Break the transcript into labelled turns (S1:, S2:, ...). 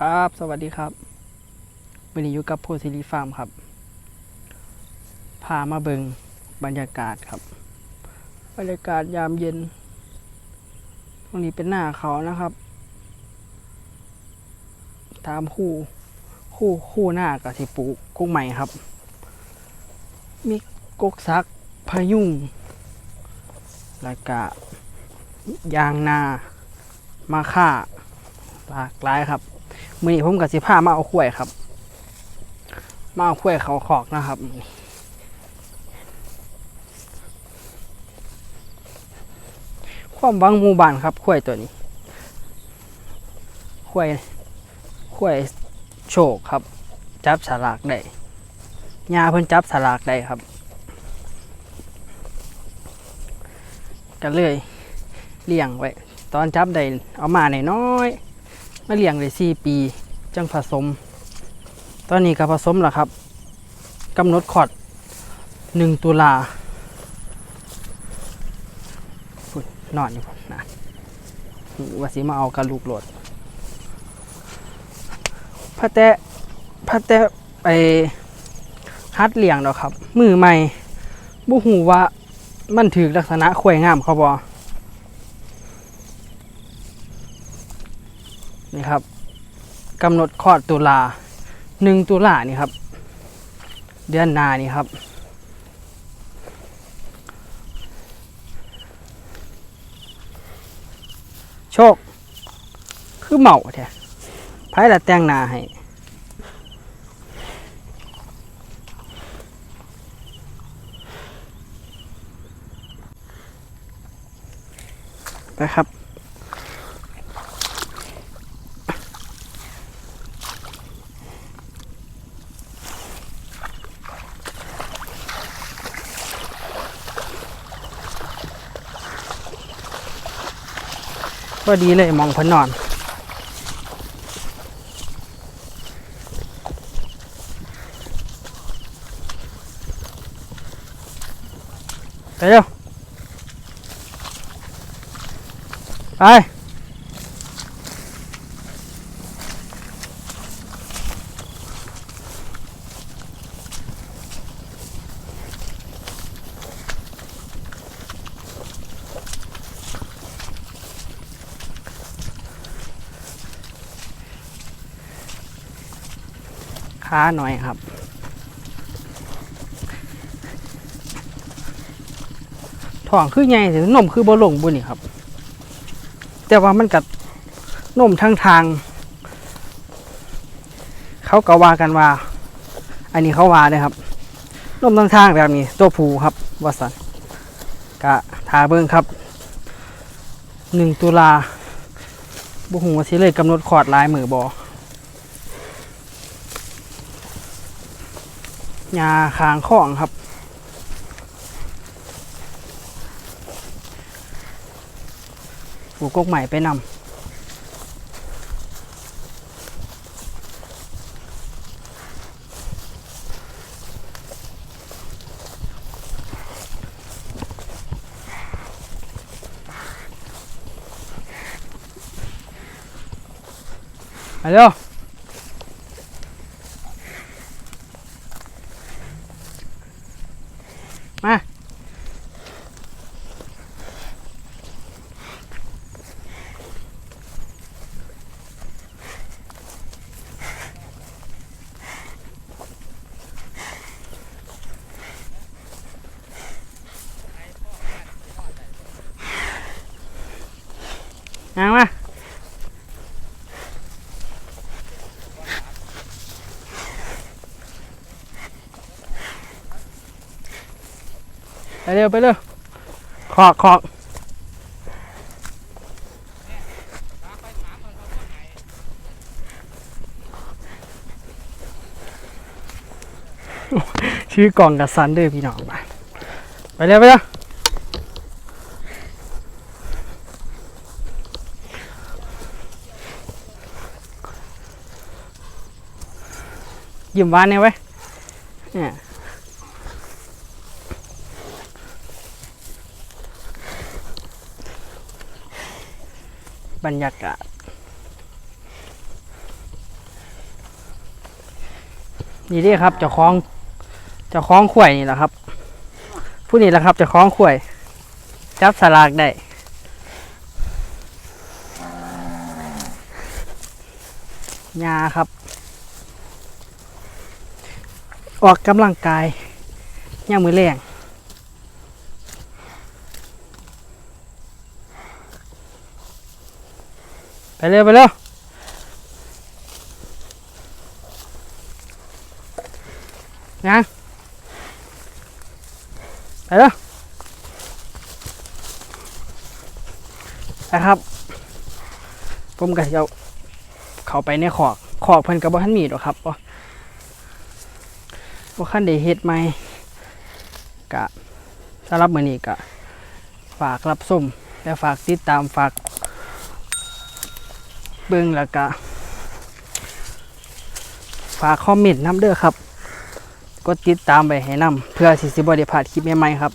S1: ครับ สวัสดีครับวันนี้อยู่กับโพซิลีฟาร์มครับ พามาเบิงบรรยากาศครับ บรรยากาศยามเย็น ตรงนี้เป็นหน้าเขานะครับ ตามคู่ คู่คู่หน้ากับที่ปลูกกุ้งใหม่ครับ มีกกซักพายุงแล้วก็ยางนา มาค่าหลากหลายครับ มือนี้ผมกับสิผ้ามาเอาขวยครับ มาเอาขวยเขาขอกนะครับความหวังหมู่บ้านครับขวยตัวนี้ขวยขวยโชคครับ จับสลากได้ยาเพิ่นจับสลากได้ครับก็เลยเลี้ยงไว้ ตอนจับได้เอามาหน้อยๆ มาเลี้ยงได้สี่ปี จังผสม ตอนนี้ก็ผสมแล้วครับกำหนดขอดหนึ่งตุลาพุ่นนอนอยู่นะว่าสิมาเอากระลูกโหลดพระแตะพระแตะไปฮัดเลี้ยงดอกครับ มือใหม่บุหูว่ามันถือลักษณะข่วยงามเขาบอ นี่ครับกำหนดคลอดตุลาหนึ่งตุลานี่ครับ เดือนหนานี่ครับ โชค คือเหมาแท้ไพ่ละแต่งหนาให้ไปครับ ก็ดีเลยมองเพนนอน ไปเร็วไป ค้าหน่อยครับท้องคือใหญ่แต่นมคือบ่ลงบุนี่ครับ แต่ว่ามันกัดนมทางทาง เขาก็ว่ากันว่า อันนี้เขาว่าเลยครับนมทางทางแบบนี้ ตัวผูครับวสันกะทาเบิ้งครับหนึ่งตุลาบุหัวาสิเลยกำหนดขอดลายมือบอ ยาคางข้องครับ ปลูกกกใหม่ไปนำไป เอามาไปเร็วไปเร็วขอกขอกชื่อกล่องกับซันเดอร์พี่น้องไปไปเร็วไปเร็ว ยิ้มหวานเนี่ยไว้เนี่ยบรรยากาศ นี่ด้ครับเจ้าของเจ้าของข่วยนี่แหละครับ ผู้นี้แหละครับเจ้าของข่วย จับสลากได้ยาครับ ออกกำลังกายย่างมือแรงไปเร็วไปเร็วยังไปเร็วนะครับ ผมก็จะเข้าไปในขอกขอกเพิ่นกับบ่ทันมีดหรอกครับ บ่คันได้เฮ็ดใหม่กะสำหรับมื้อนี้ก็ฝากรับชมและฝากติดตามฝาก เบิ่งแล้วก็ฝากคอมเมนต์นำเด้อครับ กดติดตามไปให้นำเพื่อสิสิบ่ได้พลาดคลิปใหม่ๆครับ